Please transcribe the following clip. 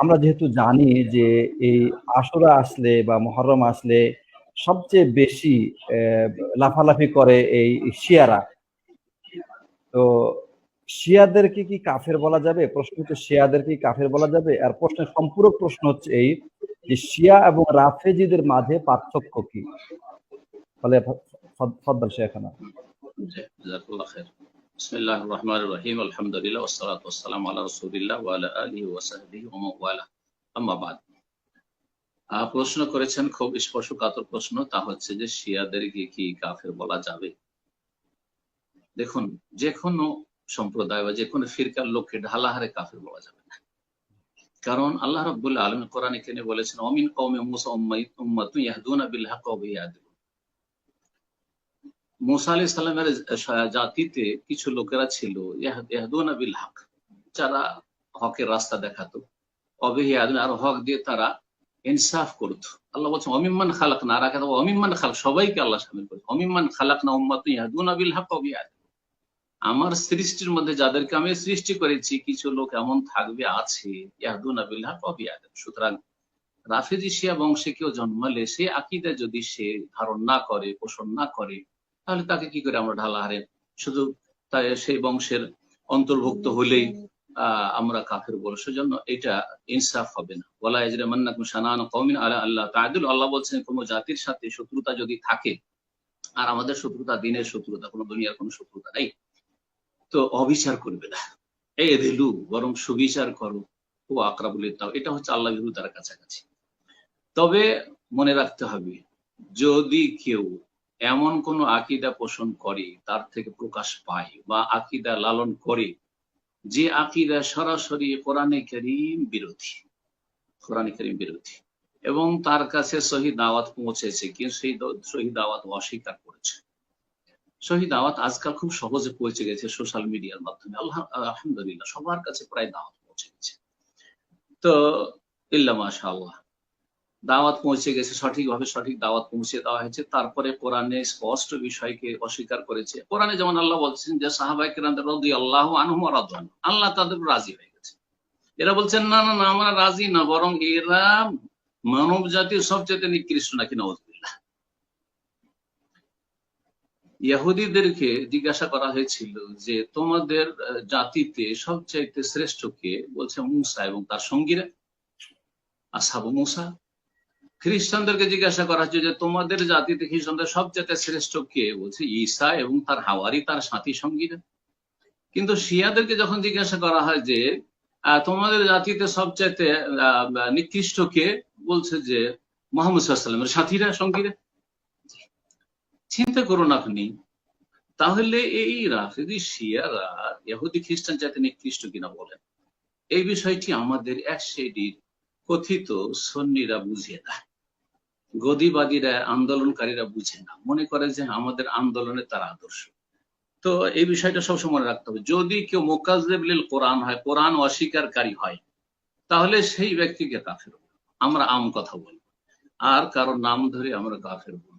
আমরা যেহেতু জানি যে এই আশুরা আসলে বা মহরম আসলে সবচেয়ে বেশি লাফালাফি করে এই শিয়ারা। তো শিয়াদেরকে কি কাফের বলা যাবে? প্রশ্ন হচ্ছে শিয়াদেরকে কি কাফের বলা যাবে? আর প্রশ্নের সম্পূরক প্রশ্ন হচ্ছে এই যে শিয়া এবং রাফেজিদের মাঝে পার্থক্য কি? ফলে ফদ্দল শেখানা প্রশ্ন করেছেন, খুব স্পর্শকাতর প্রশ্ন, তা হচ্ছে যে শিয়াদেরকে কি কাফের বলা যাবে? দেখুন যে কোনো সম্প্রদায় বা যে কোনো ফিরকার লোককে ঢালাহারে কাফের বলা যাবে না। কারণ আল্লাহ রাব্বুল আলম কোরআনে কেনে বলেছেন অমিন কওমে মুসা উম্মাতুন ইয়াহদুনা বিল হক ওয়া মুসা আলি সাল্লামের জাতিতে কিছু লোকেরা ছিল বিল হক, যারা হকের রাস্তা দেখাতো। অবিহি আর হক দিয়ে তারা ইনসাফ করতো। আল্লাহ বলছেন, অমিম্মান খালাক না রাখা অমিম্মান খালাক, সবাইকে আল্লাহ সামিল করেছে। অমিম্মান খালাক না উম্মাতু ইয়াহদুনা বিল হক বিয়াদিল আমার সৃষ্টির মধ্যে যাদেরকে আমি সৃষ্টি করেছি, কিছু লোক এমন থাকবে আছে, ইয়াহদুনা বিল হক বিয়াদিল সুতরাং রাফেজি শিয়া বংশে কেউ জন্মালে সে আকিদা যদি সে ধারণ না করে, পোষণ না করে তাহলে তাকে কি করে আমরা ঢালাহারে শুধু তাই সেই বংশের অন্তর্ভুক্ত হলেই আমরা কাফের বলো। সেজন্য এটা ইনসাফ হবে না। বলা এজরে মান্নাকুম শানান কওমিন আলা আল্লাহ তাআদুল। আল্লাহ বলছেন, কোন জাতির সাথে শত্রুতা যদি থাকে, আর আমাদের শত্রুতা দিনের শত্রুতা, কোনো দুনিয়ার কোনো শত্রুতা নেই, তো অবিচার করবে না। এই দিলু বরং সুবিচার করো। ও আকরাবুল তাও এটা হচ্ছে আল্লাহ বিরু তার কাছাকাছি। তবে মনে রাখতে হবে, যদি কেউ এমন কোন আকিদা পোষণ করে, তার থেকে প্রকাশ পায় বা আকিদা লালন করে, যে আকিদা সরাসরি কোরআনে করিম বিরোধী, কোরআনে করিম বিরোধী। এবং তার কাছে শহীদ দাওয়াত পৌঁছেছে, কিন্তু সেই শহীদ দাওয়াত অস্বীকার করেছে। শহীদ দাওয়াত আজকাল খুব সহজে পৌঁছে গেছে সোশ্যাল মিডিয়ার মাধ্যমে। আল্লাহ, আলহামদুলিল্লাহ, সবার কাছে প্রায় দাওয়াত পৌঁছে গেছে। তো, ইল্লা মাশা আল্লাহ দাওয়াত পৌঁছে গেছে, সঠিকভাবে সঠিক দাওয়াত পৌঁছে দেওয়া হয়েছে। তারপরে কোরআনে স্পষ্ট বিষয়কে অস্বীকার করেছে। কোরআনে যেমন আল্লাহ বলছেন যে কিরামদের আল্লাহ আল্লাহ তাদের রাজি হয়ে গেছে। এরা বলছেন, না না না, আমরা রাজি না, বরং এরা মানব জাতির সবচেয়ে নিকৃষ্ট নাকি নওয়াজবিল্লাহ ইহুদিদেরকে জিজ্ঞাসা করা হয়েছিল যে, তোমাদের জাতিতে সবচাইতে শ্রেষ্ঠ কে? বলছে, মুসা এবং তার সঙ্গীরা। আসাবু মুসা? খ্রিস্টানদেরকে জিজ্ঞাসা করা হচ্ছে যে, তোমাদের জাতিতে খ্রিস্টানদের সবচেয়ে শ্রেষ্ঠ কে? বলছে ঈসা এবং তার হাওয়ারি, তার সাথী সঙ্গীরা। কিন্তু শিয়াদেরকে যখন জিজ্ঞাসা করা হয় যে তোমাদের জাতিতে সবচাইতে নিকৃষ্ট কে? বলছে যে, মোহাম্মদ সাল্লামের সাথীরা, সঙ্গীরা। চিন্তা করুন আপনি, তাহলে এই রাফেদি শিয়ারা ইহুদি খ্রিস্টান চাইতে নিকৃষ্ট কিনা বলেন? এই বিষয়টি আমাদের এক শ্রেণির কথিত সন্নিরা বুঝিয়ে না গদিবাদীরা আন্দোলনকারীরা বুঝে না। মনে করে যে আমাদের আন্দোলনে তারা আদর্শ। তো এই বিষয়টা সবসময় মনে রাখতে হবে। যদি কেউ মোকাজেবলিল কোরআন হয়, কোরআন অস্বীকারী হয়, তাহলে সেই ব্যক্তিকে কাফের আমরা আম কথা বলব। আর কারও নাম ধরে আমরা কাফের বলব